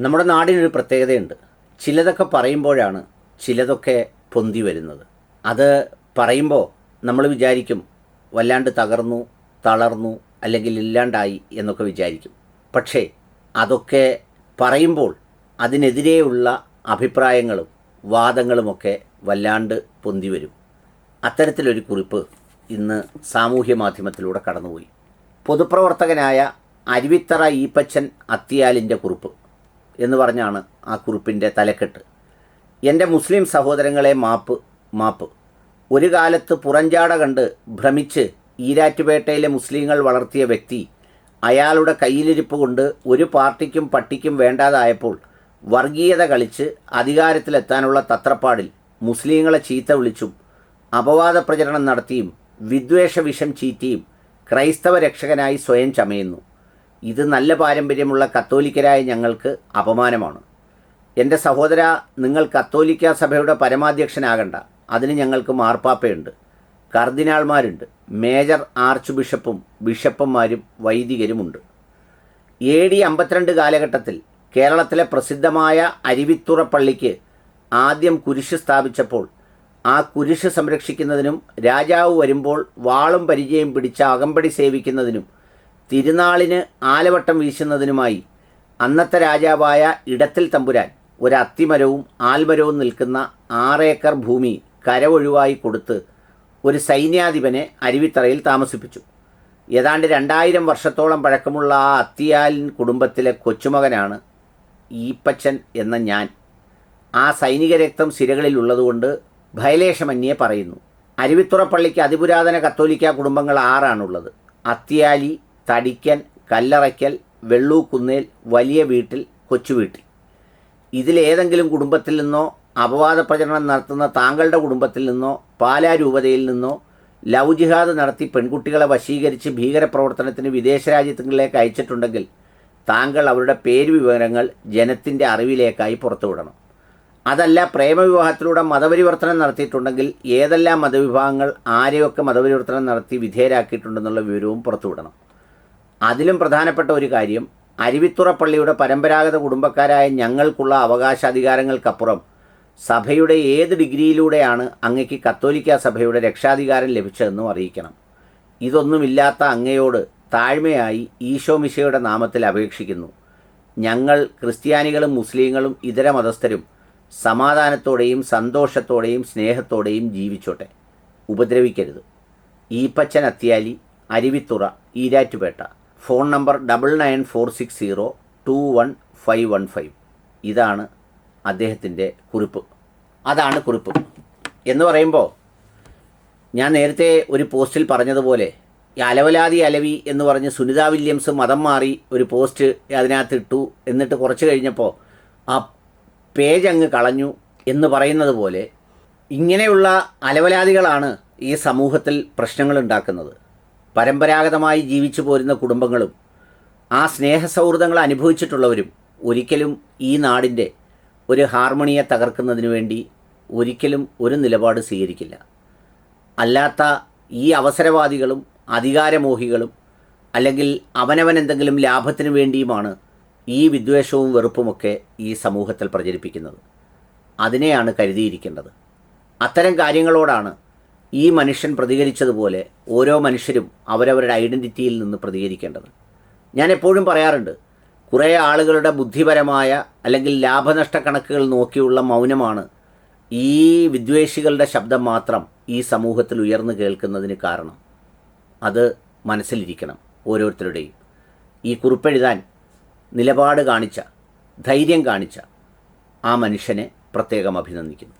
നമ്മുടെ നാടിനൊരു പ്രത്യേകതയുണ്ട്. ചിലതൊക്കെ പറയുമ്പോഴാണ് ചിലതൊക്കെ പൊന്തി വരുന്നത്. അത് പറയുമ്പോൾ നമ്മൾ വിചാരിക്കും വല്ലാണ്ട് തകർന്നു തളർന്നു അല്ലെങ്കിൽ ഇല്ലാണ്ടായി എന്നൊക്കെ വിചാരിക്കും. പക്ഷേ അതൊക്കെ പറയുമ്പോൾ അതിനെതിരെയുള്ള അഭിപ്രായങ്ങളും വാദങ്ങളുമൊക്കെ വല്ലാണ്ട് പൊന്തി വരും. അത്തരത്തിലൊരു കുറിപ്പ് ഇന്ന് സാമൂഹ്യ മാധ്യമത്തിലൂടെ കടന്നുപോയി. പൊതുപ്രവർത്തകനായ അരുവിത്തറ ഈപ്പച്ചൻ അത്തിയാലിന്റെ കുറിപ്പ്. എന്ന് പറഞ്ഞാണ് ആ കുറിപ്പിന്റെ തലക്കെട്ട്. എന്റെ മുസ്ലിം സഹോദരങ്ങളെ മാപ്പ് മാപ്പ്. ഒരു കാലത്ത് പുറഞ്ചാട കണ്ട് ഭ്രമിച്ച് ഈരാറ്റുപേട്ടയിലെ മുസ്ലിങ്ങൾ വളർത്തിയ വ്യക്തി അയാളുടെ കയ്യിലിരിപ്പ് കൊണ്ട് ഒരു പാർട്ടിക്കും പട്ടിക്കും വേണ്ടാതായപ്പോൾ വർഗീയത കളിച്ച് അധികാരത്തിലെത്താനുള്ള തത്രപ്പാടിൽ മുസ്ലിങ്ങളെ ചീത്ത വിളിച്ചും അപവാദ പ്രചരണം നടത്തിയും വിദ്വേഷ വിഷം ചീറ്റിയും ക്രൈസ്തവ രക്ഷകനായി സ്വയം ചമയുന്നു. ഇത് നല്ല പാരമ്പര്യമുള്ള കത്തോലിക്കരായ ഞങ്ങൾക്ക് അപമാനമാണ്. എന്റെ സഹോദര നിങ്ങൾ കത്തോലിക്ക സഭയുടെ പരമാധ്യക്ഷനാകണ്ട. അതിന് ഞങ്ങൾക്ക് മാർപ്പാപ്പയുണ്ട് കർദിനാൾമാരുണ്ട് മേജർ ആർച്ച് ബിഷപ്പും ബിഷപ്പന്മാരും വൈദികരുമുണ്ട്. എ ഡി അമ്പത്തിരണ്ട് കാലഘട്ടത്തിൽ കേരളത്തിലെ പ്രസിദ്ധമായ അരുവിത്തുറ പള്ളിക്ക് ആദ്യം കുരിശ് സ്ഥാപിച്ചപ്പോൾ ആ കുരിശ് സംരക്ഷിക്കുന്നതിനും രാജാവ് വരുമ്പോൾ വാളും പരിചയം പിടിച്ച അകമ്പടി സേവിക്കുന്നതിനും തിരുനാളിന് ആലവട്ടം വീശുന്നതിനുമായി അന്നത്തെ രാജാവായ ഇടത്തിൽ തമ്പുരാൻ ഒരു അത്തിമരവും ആൽമരവും നിൽക്കുന്ന ആറേക്കർ ഭൂമി കരവൊഴിവായി കൊടുത്ത് ഒരു സൈന്യാധിപനെ അരുവിത്തറയിൽ താമസിപ്പിച്ചു. ഏതാണ്ട് രണ്ടായിരം വർഷത്തോളം പഴക്കമുള്ള ആ അത്തിയാലിൻ കുടുംബത്തിലെ കൊച്ചുമകനാണ് ഈപ്പച്ചൻ എന്ന ഞാൻ. ആ സൈനിക രക്തം സിരകളിൽ ഉള്ളതുകൊണ്ട് ഭയലേഷമന്യെ പറയുന്നു. അരുവിത്തുറ പള്ളിക്ക് അതിപുരാതന കത്തോലിക്ക കുടുംബങ്ങൾ ആറാണുള്ളത്. അത്തിയാലി തടിക്കൻ കല്ലറയ്ക്കൽ വെള്ളൂക്കുന്നേൽ വലിയ വീട്ടിൽ കൊച്ചുവീട്ടിൽ. ഇതിലേതെങ്കിലും കുടുംബത്തിൽ നിന്നോ അപവാദ പ്രചരണം നടത്തുന്ന താങ്കളുടെ കുടുംബത്തിൽ നിന്നോ പാലാ രൂപതയിൽ നിന്നോ ലവ് ജിഹാദ് നടത്തി പെൺകുട്ടികളെ വശീകരിച്ച് ഭീകരപ്രവർത്തനത്തിന് വിദേശ രാജ്യങ്ങളിലേക്ക് അയച്ചിട്ടുണ്ടെങ്കിൽ താങ്കൾ അവരുടെ പേര് വിവരങ്ങൾ ജനത്തിന്റെ അറിവിലേക്കായി പുറത്തുവിടണം. അതല്ല പ്രേമവിവാഹത്തിലൂടെ മതപരിവർത്തനം നടത്തിയിട്ടുണ്ടെങ്കിൽ ഏതെല്ലാം മതവിഭാഗങ്ങൾ ആരെയൊക്കെ മതപരിവർത്തനം നടത്തി വിധേയരാക്കിയിട്ടുണ്ടെന്നുള്ള വിവരവും പുറത്തുവിടണം. അതിലും പ്രധാനപ്പെട്ട ഒരു കാര്യം അരുവിത്തുറ പള്ളിയുടെ പരമ്പരാഗത കുടുംബക്കാരായ ഞങ്ങൾക്കുള്ള അവകാശാധികാരങ്ങൾക്കപ്പുറം സഭയുടെ ഏത് ഡിഗ്രിയിലൂടെയാണ് അങ്ങയ്ക്ക് കത്തോലിക്ക സഭയുടെ രക്ഷാധികാരം ലഭിച്ചതെന്നും അറിയിക്കണം. ഇതൊന്നുമില്ലാത്ത അങ്ങയോട് താഴ്മയായി ഈശോ മിശയുടെ നാമത്തിൽ അപേക്ഷിക്കുന്നു. ഞങ്ങൾ ക്രിസ്ത്യാനികളും മുസ്ലിങ്ങളും ഇതര മതസ്ഥരും സമാധാനത്തോടെയും സന്തോഷത്തോടെയും സ്നേഹത്തോടെയും ജീവിച്ചോട്ടെ. ഉപദ്രവിക്കരുത്. Eappachan Athyali Aruvithura Erattupetta. Phone number double nine four six zero two one five one five. ഇതാണ് അദ്ദേഹത്തിന്റെ കുറിപ്പ്. അതാണ് കുറിപ്പ്. എന്ന് പറയുമ്പോൾ ഞാൻ നേരത്തെ ഒരു പോസ്റ്റിൽ പറഞ്ഞതുപോലെ ഈ അലവലാതി അലവി എന്ന് പറഞ്ഞ് സുനിത വില്യംസ് മതം മാറി ഒരു പോസ്റ്റ് അതിനകത്ത് ഇട്ടു എന്നിട്ട് കുറച്ച് കഴിഞ്ഞപ്പോൾ ആ പേജ് അങ്ങ് കളഞ്ഞു എന്ന് പറയുന്നത് പോലെ ഇങ്ങനെയുള്ള അലവലാതികളാണ് ഈ സമൂഹത്തിൽ പ്രശ്നങ്ങൾ ഉണ്ടാക്കുന്നത്. പരമ്പരാഗതമായി ജീവിച്ചു പോരുന്ന കുടുംബങ്ങളും ആ സ്നേഹ സ്നേഹസൗഹൃദങ്ങൾ അനുഭവിച്ചിട്ടുള്ളവരും ഒരിക്കലും ഈ നാടിന്റെ ഒരു ഹാർമണിയെ തകർക്കുന്നതിന് വേണ്ടി ഒരിക്കലും ഒരു നിലപാട് സ്വീകരിക്കില്ല. അല്ലാത്ത ഈ അവസരവാദികളും അധികാരമോഹികളും അല്ലെങ്കിൽ അവനവൻ എന്തെങ്കിലും ലാഭത്തിന് വേണ്ടിയുമാണ് ഈ വിദ്വേഷവും വെറുപ്പുമൊക്കെ ഈ സമൂഹത്തിൽ പ്രചരിപ്പിക്കുന്നത്. അതിനെയാണ് കരുതിയിരിക്കേണ്ടത്. അത്തരം കാര്യങ്ങളോടാണ് ഈ മനുഷ്യൻ പ്രതികരിച്ചതുപോലെ ഓരോ മനുഷ്യരും അവരവരുടെ ഐഡന്റിറ്റിയിൽ നിന്ന് പ്രതികരിക്കേണ്ടത്. ഞാൻ എപ്പോഴും പറയാറുണ്ട് കുറേ ആളുകളുടെ ബുദ്ധിപരമായ അല്ലെങ്കിൽ ലാഭനഷ്ട കണക്കുകൾ നോക്കിയുള്ള മൗനമാണ് ഈ വിദ്വേഷികളുടെ ശബ്ദം മാത്രം ഈ സമൂഹത്തിൽ ഉയർന്നു കേൾക്കുന്നതിന് കാരണം. അത് മനസ്സിലിരിക്കണം ഓരോരുത്തരുടെയും. ഈ കുറിപ്പെഴുതാൻ നിലപാട് കാണിച്ച ധൈര്യം കാണിച്ച ആ മനുഷ്യനെ പ്രത്യേകം അഭിനന്ദിക്കുന്നു.